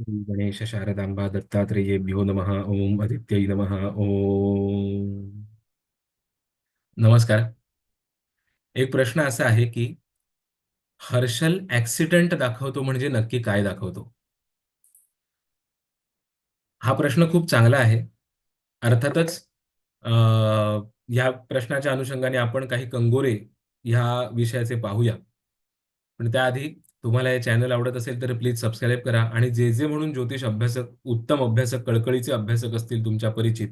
श्री गणेश शारदांबा दत्तात्रेयेभ्यो नमः ओम आदित्यै नमः ओम। नमस्कार। एक प्रश्न असा आहे की हर्षल ऍक्सिडेंट दाखवतो म्हणजे नक्की काय दाखवतो? हा प्रश्न खूप चांगला आहे. अर्थातच अं, या प्रश्नाच्या अनुषंगाने आपण काही कंगोरे ह्या विषयाचे पाहूया. पण त्याआधी तुम्हाला हे चॅनल आवडत असेल तर प्लीज सबस्क्राईब करा. आणि जे जे म्हणून ज्योतिष अभ्यासक उत्तम अभ्यासक कळकळीचे अभ्यासक असतील तुमच्या परिचित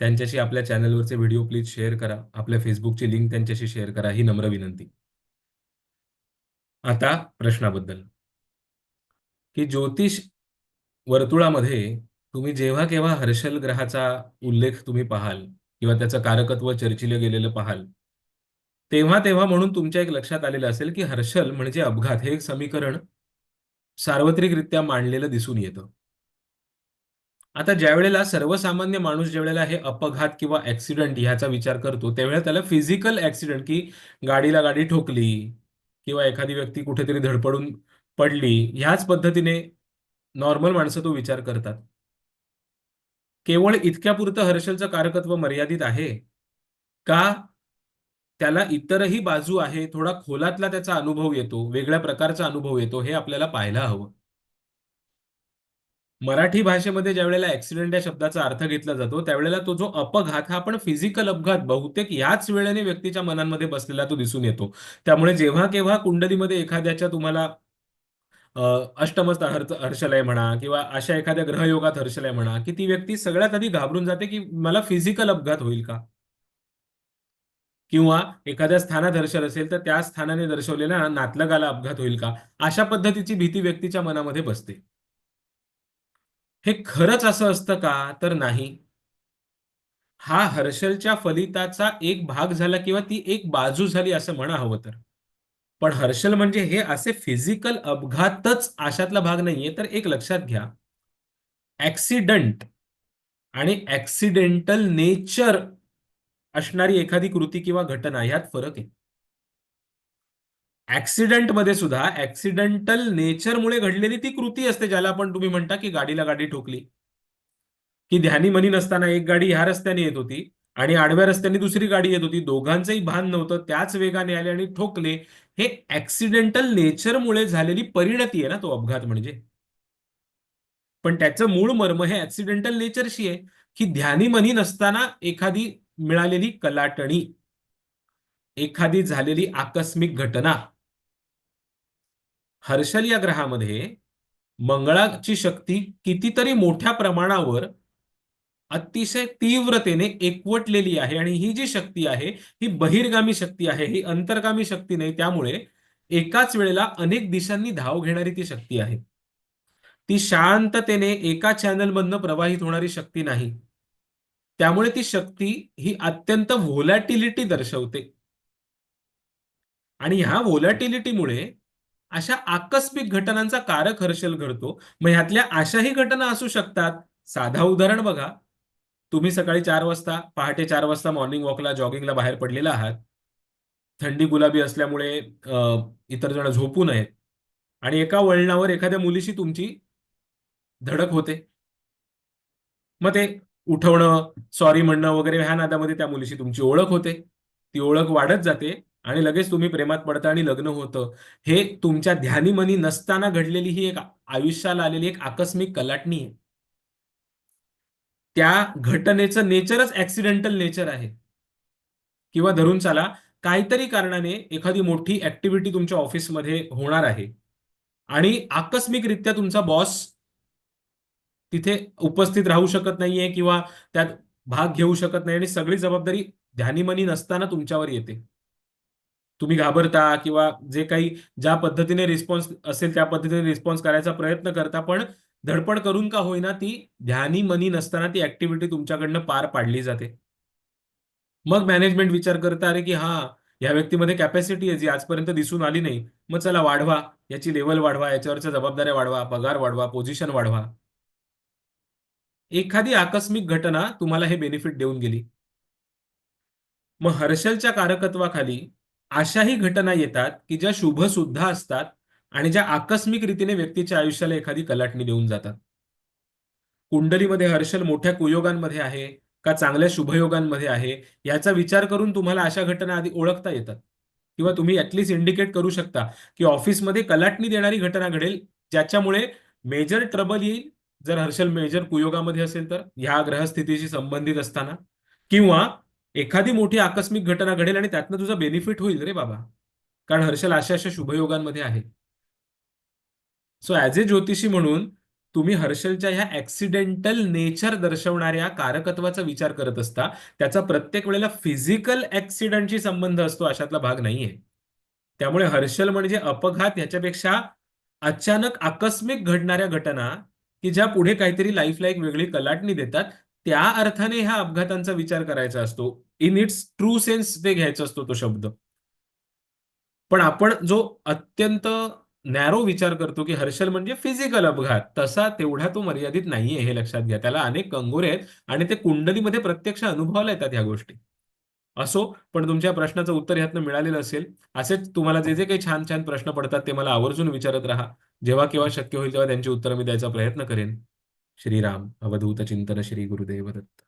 त्यांच्याशी आपल्या चॅनलवरचे व्हिडिओ प्लीज शेअर करा. आपल्या फेसबुकची लिंक त्यांच्याशी शेअर करा. ही नम्र विनंती. आता प्रश्नाबद्दल. की ज्योतिष वर्तुळामध्ये तुम्ही जेव्हा केव्हा हर्षल ग्रहाचा उल्लेख तुम्ही पाहाल किंवा त्याचं कारकत्व चर्चिलं गेलेलं पाहाल तेव्हा तेव्हा म्हणून तुमच्या एक लक्षात आलेलं असेल की हर्षल म्हणजे अपघात. हे एक समीकरण सार्वत्रिकरित्या मांडलेलं दिसून येतं. आता ज्या वेळेला सर्वसामान्य माणूस ज्या वेळेला हे अपघात किंवा ऍक्सिडेंट ह्याचा विचार करतो त्यावेळेला त्याला फिजिकल ऍक्सिडेंट की गाडीला गाडी ठोकली किंवा एखादी व्यक्ती कुठेतरी धडपडून पडली ह्याच पद्धतीने नॉर्मल माणसं तो विचार करतात. केवळ इतक्यापुरतं हर्षलचं कारकत्व मर्यादित आहे का? त्याला इतरही बाजू आहे थोडा खोलातला त्याचा अनुभव येतो वेगळ्या प्रकारचा अनुभव येतो हे आपल्याला पाहायला हवं. मराठी भाषेमध्ये ज्या वेळेला ऍक्सिडेंट या शब्दाचा अर्थ घेतला जातो त्यावेळेला तो जो अपघात हा आपण फिजिकल अपघात बहुतेक याच वेळेने व्यक्तीच्या मनांमध्ये बसलेला तो दिसून येतो. त्यामुळे जेव्हा केव्हा कुंडलीमध्ये एखाद्याच्या तुम्हाला अष्टमस्त हर्षलय म्हणा किंवा अशा एखाद्या ग्रहयोगात हर्षलय म्हणा की ती व्यक्ती सगळ्यात आधी घाबरून जाते की मला फिजिकल अपघात होईल का? किंवा एखाद्या स्थानादर्शन असेल तर त्या स्थानाने दर्शवलेल्या नातलगाला अपघात होईल का? अशा पद्धतीची भीती व्यक्तीच्या मनामध्ये बसते. हे खरंच असं असतं का? तर नाही. हा हर्षलच्या फलिताचा एक भाग झाला किंवा ती एक बाजू झाली असं म्हणा हवं तर. पण हर्षल म्हणजे हे असे फिजिकल अपघातच अशातला भाग नाहीये तर एक लक्षात घ्या. ऍक्सिडंट आणि ऍक्सिडेंटल नेचर असणारी एखादी कृती किंवा घटना ह्यात फरक आहे. ऍक्सिडेंटमध्ये सुद्धा ऍक्सिडेंटल नेचरमुळे घडलेली ती कृती असते ज्याला आपण तुम्ही म्हणता की गाडीला गाडी ठोकली. की ध्यानी मनी नसताना एक गाडी ह्या रस्त्याने येत होती आणि आडव्या रस्त्याने दुसरी गाडी येत होती. दोघांचंही भान नव्हतं त्याच वेगाने आले आणि ठोकले. हे ऍक्सिडेंटल नेचरमुळे झालेली परिणती आहे ना तो अपघात म्हणजे. पण त्याचं मूळ मर्म हे ऍक्सिडेंटल नेचरशी आहे की ध्यानी मनी नसताना एखादी मिळालेली कलाटणी एखादी झालेली आकस्मिक घटना. हर्षल या ग्रहामध्ये मंगळाची शक्ती कितीतरी मोठ्या प्रमाणावर अतिशय तीव्रतेने एकवटलेली आहे आणि ही जी शक्ती आहे ही बहिर्गामी शक्ती आहे ही अंतर्गामी शक्ती नाही त्यामुळे एकाच वेळेला अनेक दिशांनी धाव घेणारी ती शक्ती आहे. ती शांततेने एका चॅनलमधनं प्रवाहित होणारी शक्ती नाही. त्यामुळे ती शक्ती ही अत्यंत व्होलॅटिलिटी दर्शवते. आणि ह्या व्होलॅटिलिटीमुळे अशा आकस्मिक घटनांचा कारक हर्षल घडतो. मग ह्यातल्या अशाही घटना असू शकतात. साधा उदाहरण बघा. तुम्ही सकाळी चार वाजता पहाटे चार वाजता मॉर्निंग वॉकला जॉगिंगला बाहेर पडलेला आहात. थंडी गुलाबी असल्यामुळे इतर जण झोपू नयेत. आणि एका वळणावर एखाद्या मुलीशी तुमची धडक होते. मग ते उठवणं सॉरी म्हणणं वगैरे ह्या नादामध्ये त्या मुलीशी तुमची ओळख होते. ती ओळख वाढत जाते आणि लगेच तुम्ही प्रेमात पडता आणि लग्न होतं. हे तुमच्या ध्यानीमनी नसताना घडलेली ही एक आयुष्याला आलेली एक आकस्मिक कलाटणी आहे. त्या घटनेचं नेचरच ऍक्सिडेंटल नेचर आहे. किंवा धरून चाला काहीतरी कारणाने एखादी मोठी ऍक्टिव्हिटी तुमच्या ऑफिसमध्ये होणार आहे. आणि आकस्मिकरित्या तुमचा बॉस तिथे उपस्थित राहू शकत नाहीये किंवा त्यात भाग घेऊ शकत नाही आणि सगळी जबाबदारी ध्यानीमनी नसताना तुमच्यावर येते. तुम्ही घाबरता किंवा जे काही ज्या पद्धतीने रिस्पॉन्स असेल त्या पद्धतीने रिस्पॉन्स करायचा प्रयत्न करता पण धडपड करून का होईना ती ध्यानी मनी नसताना ती ऍक्टिव्हिटी तुमच्याकडनं पार पाडली जाते. मग मॅनेजमेंट विचार करता अरे की हा या व्यक्तीमध्ये कॅपॅसिटी आहे जी आजपर्यंत दिसून आली नाही. मग चला वाढवा याची लेवल वाढवा याच्यावरच्या जबाबदाऱ्या वाढवा पगार वाढवा पोझिशन वाढवा. एखादी आकस्मिक घटना तुम्हाला हे बेनिफिट देऊन गेली. मग हर्षलच्या कारकत्वाखाली अशाही घटना येतात की ज्या शुभ सुद्धा असतात आणि ज्या आकस्मिक रीतीने व्यक्तीच्या आयुष्याला एखादी कलाटणी देऊन जातात. कुंडलीमध्ये हर्षल मोठ्या कुयोगांमध्ये आहे का चांगल्या शुभयोगांमध्ये आहे याचा विचार करून तुम्हाला अशा घटना आधी ओळखता येतात. किंवा तुम्ही ऍटलिस्ट इंडिकेट करू शकता की ऑफिसमध्ये कलाटणी देणारी घटना घडेल ज्याच्यामुळे मेजर ट्रबल येईल जर हर्षल मेजर कुयोगामध्ये असेल तर ह्या ग्रहस्थितीशी संबंधित असताना किंवा एखादी मोठी आकस्मिक घटना घडेल आणि त्यातनं तुझा बेनिफिट होईल रे बाबा. कारण हर्षल अशा अशा शुभयोगांमध्ये आहे. सो ऍज ए ज्योतिषी म्हणून तुम्ही हर्षलच्या ह्या ऍक्सिडेंटल नेचर दर्शवणाऱ्या कारकत्वाचा विचार करत असता त्याचा प्रत्येक वेळेला फिजिकल ऍक्सिडेंटशी संबंध असतो अशातला भाग नाहीये. त्यामुळे हर्षल म्हणजे अपघात ह्याच्यापेक्षा अचानक आकस्मिक घडणाऱ्या घटना की ज्या पुढे काहीतरी लाईफला एक वेगळी कलाटणी देतात त्या अर्थाने ह्या अपघातांचा विचार करायचा असतो. इन इट्स ट्रू सेन्स ते घ्यायचा असतो तो शब्द. पण आपण जो अत्यंत नॅरो विचार करतो की हर्षल म्हणजे फिजिकल अपघात तसा तेवढा तो मर्यादित नाहीये हे लक्षात घ्या. त्याला अनेक कंगोरे आहेत आणि ते कुंडलीमध्ये प्रत्यक्ष अनुभवाला येतात ह्या गोष्टी. असो पण तुमच्या प्रश्नाचं उत्तर ह्यातनं मिळालेलं असेल असेच तुम्हाला जे जे काही छान छान प्रश्न पडतात ते मला आवर्जून विचारत राहा. जेव्हा केव्हा शक्य होईल तेव्हा त्यांची उत्तरं मी द्यायचा प्रयत्न करेन. श्रीराम अवधूत चिंतन श्री गुरुदेव दत्त.